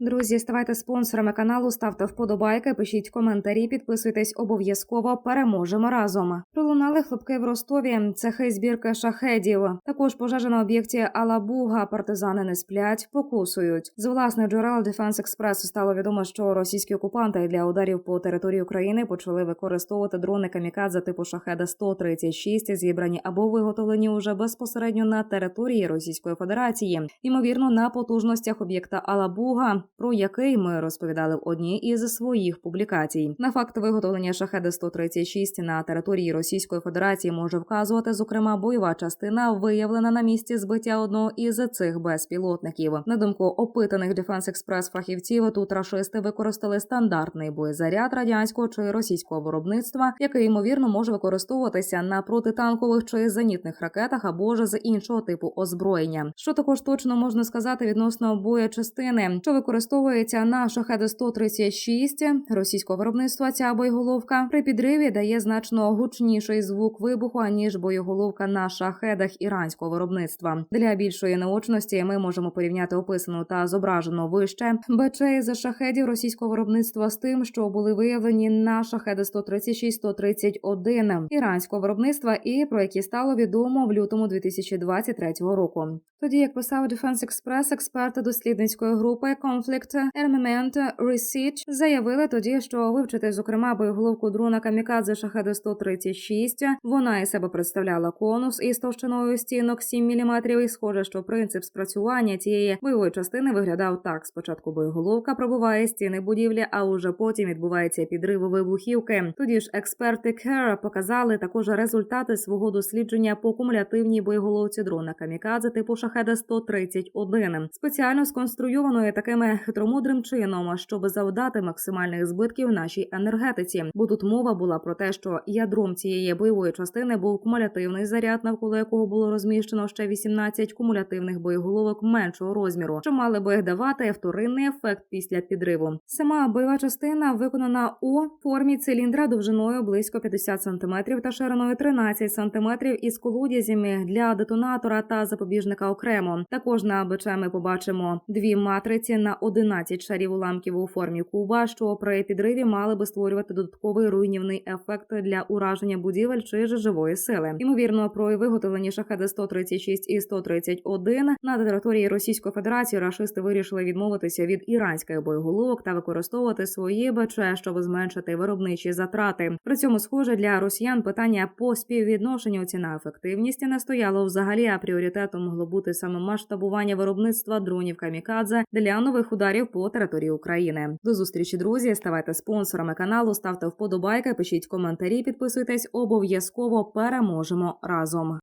друзі. Ставайте спонсорами каналу, ставте вподобайки, пишіть коментарі, підписуйтесь обов'язково. Переможемо разом. Пролунали хлопки в Ростові. Цехи збірки шахедів. Також пожежа на об'єкті Алабуга. Партизани не сплять, покусують. З власних джерел Defense Express стало відомо, що російські окупанти для ударів по території України почали використовувати дрони камікадзе типу шахеда 136 зібрані або виготовлені уже безпосередньо на території Російської Федерації, ймовірно, на потужностях об'єкта Алабуга, про який ми розповідали в одній із своїх публікацій. На факт виготовлення шахеда 136 на території Російської Федерації може вказувати, зокрема, бойова частина виявлена на місці збиття одного із цих безпілотників. На думку опитаних Defense Express фахівців, тут рашисти використали стандартний боєзаряд радянського чи російського виробництва, який ймовірно може використовуватися на протитанкових чи зенітних ракетах або ж з іншого типу озброєння. Що також точно можна сказати відносно боєчастини, що використовується на шахеди 136 російського виробництва. Ця боєголовка при підриві дає значно гучніший звук вибуху аніж боєголовка на шахедах іранського виробництва. Для більшої наочності ми можемо порівняти описану та зображену вище БЧ з шахедів російського виробництва з тим, що були виявлені на шахеди 136-131 іранського виробництва, і про які стало відомо в лютому 2023 року. Тоді, як писав Defense Express, експерти дослідницької групи Conflict Armament Research заявили тоді, що вивчити зокрема боєголовку дрона Камікадзе Шахеди 136, вона із себе представляла конус із товщиною стінок 7 мм, і схоже, що принцип спрацювання цієї бойової частини виглядав так: спочатку боєголовка пробиває стіни будівлі, а уже потім відбувається підрив вибухівки. Тоді ж експерти Кера показали також результати свого дослідження по кумулятивній боєголовці дрона Камікадзе типу Шахеда 131, спеціально сконструйованої такими хитромудрим чином, щоб завдати максимальних збитків нашій енергетиці. Бо тут мова була про те, що ядром цієї бойової частини був кумулятивний заряд, навколо якого було розміщено ще 18 кумулятивних боєголовок меншого розміру, що мали би давати вторинний ефект після підриву. Сама бойова частина виконана у формі циліндра довжиною близько 50 см та шириною 13 см із колодязями для детонатора та запобіжника окремо. Також на БЧ ми побачимо дві матриці на 11 шарів уламків у формі куба, що при підриві мали би створювати додатковий руйнівний ефект для ураження будівель чи ж живої сили. Ймовірно, про виготовлені шахеди 136 і 131 на території Російської Федерації рашисти вирішили відмовитися від іранських боєголовок та використовувати свої БЧ, щоб зменшити виробничі затрати. При цьому, схоже, для росіян питання по співвідношенню ціна ефективність не стояло взагалі, а пріоритетом могло бути саме масштабування виробництва дронів камікадзе для нових ударів по території України. До зустрічі, друзі. Ставайте спонсорами каналу, ставте вподобайки, пишіть коментарі, підписуйтесь. Обов'язково переможемо разом.